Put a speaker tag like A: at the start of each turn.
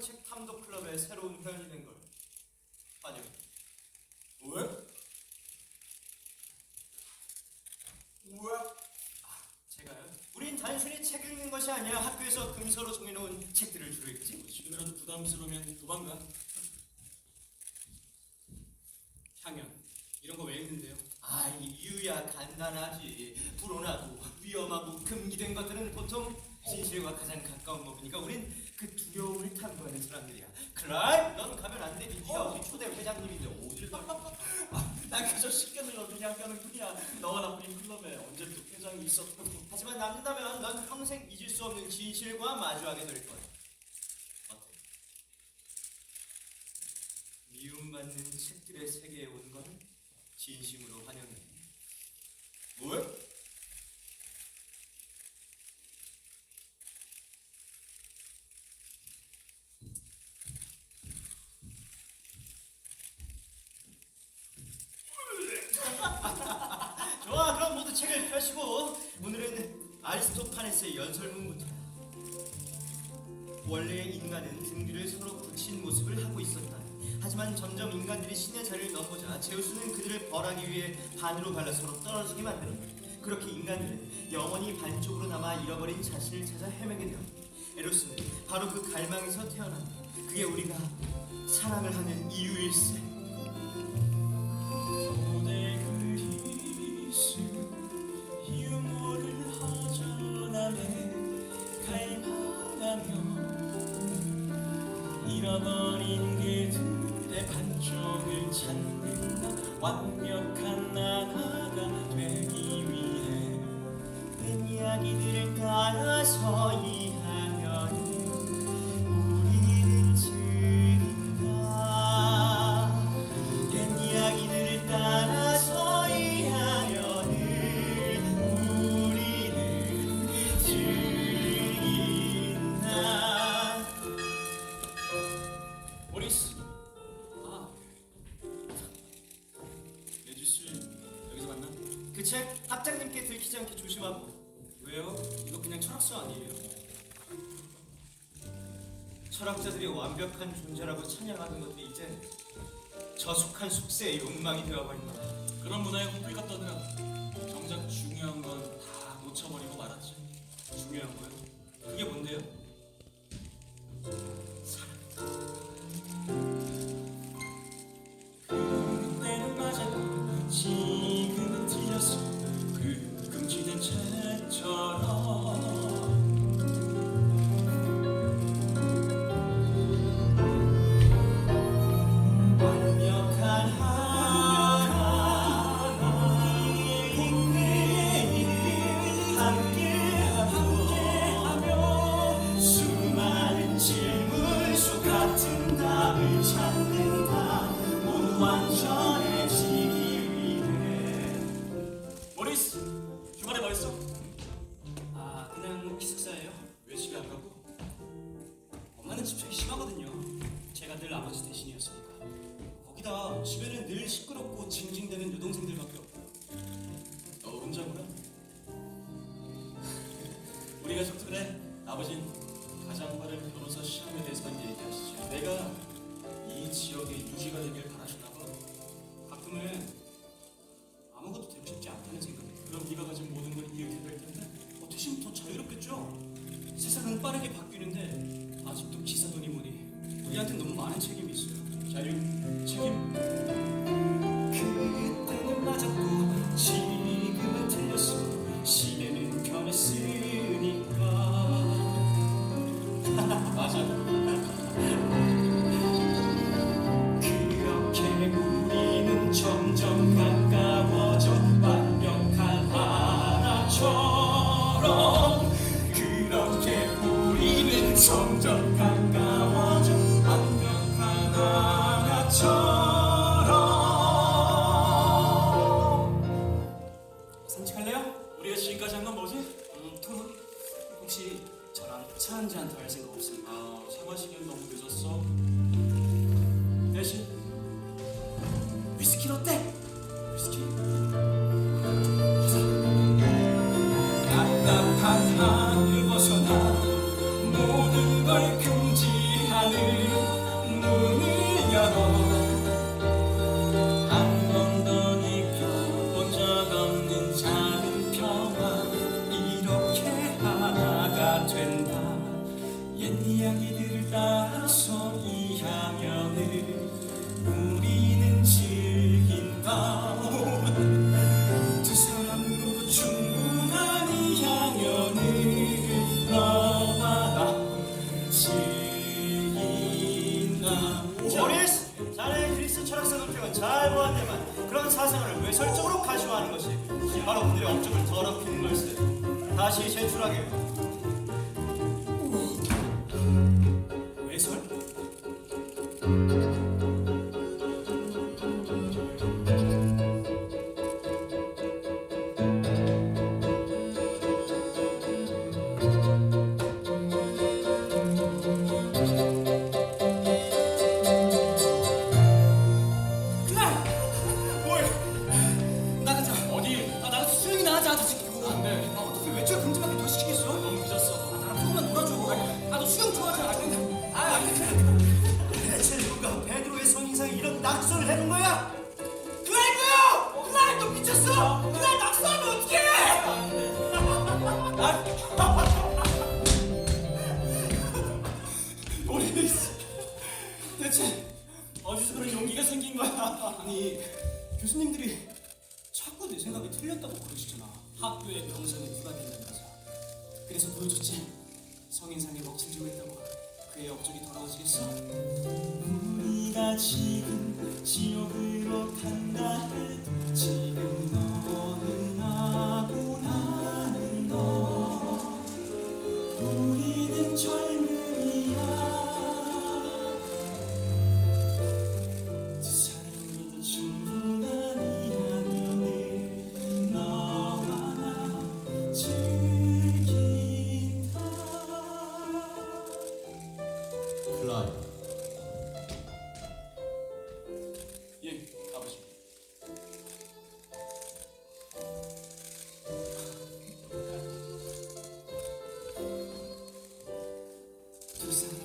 A: 책 탐독 클럽의 새로운 회원이 된걸 환영해.
B: 왜? 왜?
A: 제가요? 우린 단순히 책 읽는 것이 아니라 학교에서 금서로 정해놓은 책들을 주로 읽지.
B: 지금이라도 부담스러우면 도망가. 향연 이런 거 왜 읽는데요?
A: 아, 이유야 간단하지. 불온하고 위험하고 금기된 것들은 보통 진실과 가장 가까운 법이니까 우린 그 두려움을 탐구하는 사람들이야. 클라이, 넌 가면 안 되지. 네가 우리 초대 회장님인데 어딜 가?
B: 난 그저 들려 그냥 가는 뿐이야. 너와 나뿐인 클럽에 언제부터 회장이 있었다고.
A: 하지만 남는다면 넌 평생 잊을 수 없는 진실과 마주하게 될 거야. 어때? 미움받는 책들의 세계에 온 건 진심으로 환영해. 뭘? 좋아, 그럼 모두 책을 펴시고 오늘은 아리스토파네스의 연설문부터. 원래 인간은 등 뒤를 서로 붙인 모습을 하고 있었다. 하지만 점점 인간들이 신의 자리를 넘보자 제우스는 그들을 벌하기 위해 반으로 갈라 서로 떨어지게 만들었다. 그렇게 인간들은 영원히 반쪽으로 남아 잃어버린 자신을 찾아 헤매게 되었다. 에로스는 바로 그 갈망에서 태어난다. 그게 우리가 사랑을 하는 이유일세.
B: 잃어버린 그들의 반쪽을 찾는다. 완벽한 나라가 되기 위해.
A: 된 이야기들을 따라서 이 책 학장님께 들키지 않게 조심하고
B: 왜요? 이거 그냥 철학서 아니에요?
A: 철학자들이 완벽한 존재라고 찬양하는 것들이 이제 저속한 속세의 욕망이 되어버린 거야
B: 그런 문화에 호필 같더라 정작 중요한 건 다 놓쳐버리고 말았지
A: 중요한 거요 그게 뭔데요?
C: 산책할래요?
B: 우리가 지금까지 한 건 뭐지?
C: 음, 토 혹시 저랑 차 한 잔 더 할 생각 없습니까?
B: 아, 차 마시기엔 너무 늦었어 대신
C: 위스키 어때? 위스키? 다시 제출하게
D: 아니, 교수님들이 자꾸 내 생각이 틀렸다고 그러시잖아. 학교의 명성이 누가 된다면서. 그래서 보여줬지. 성인상에 먹칠 좀 했다고. 그의 업적이 돌아오시겠어?
B: 우리가 지금 지옥으로 간다 해도
D: 지금 너는 나고 나는 너
B: 우리는 절 Susan.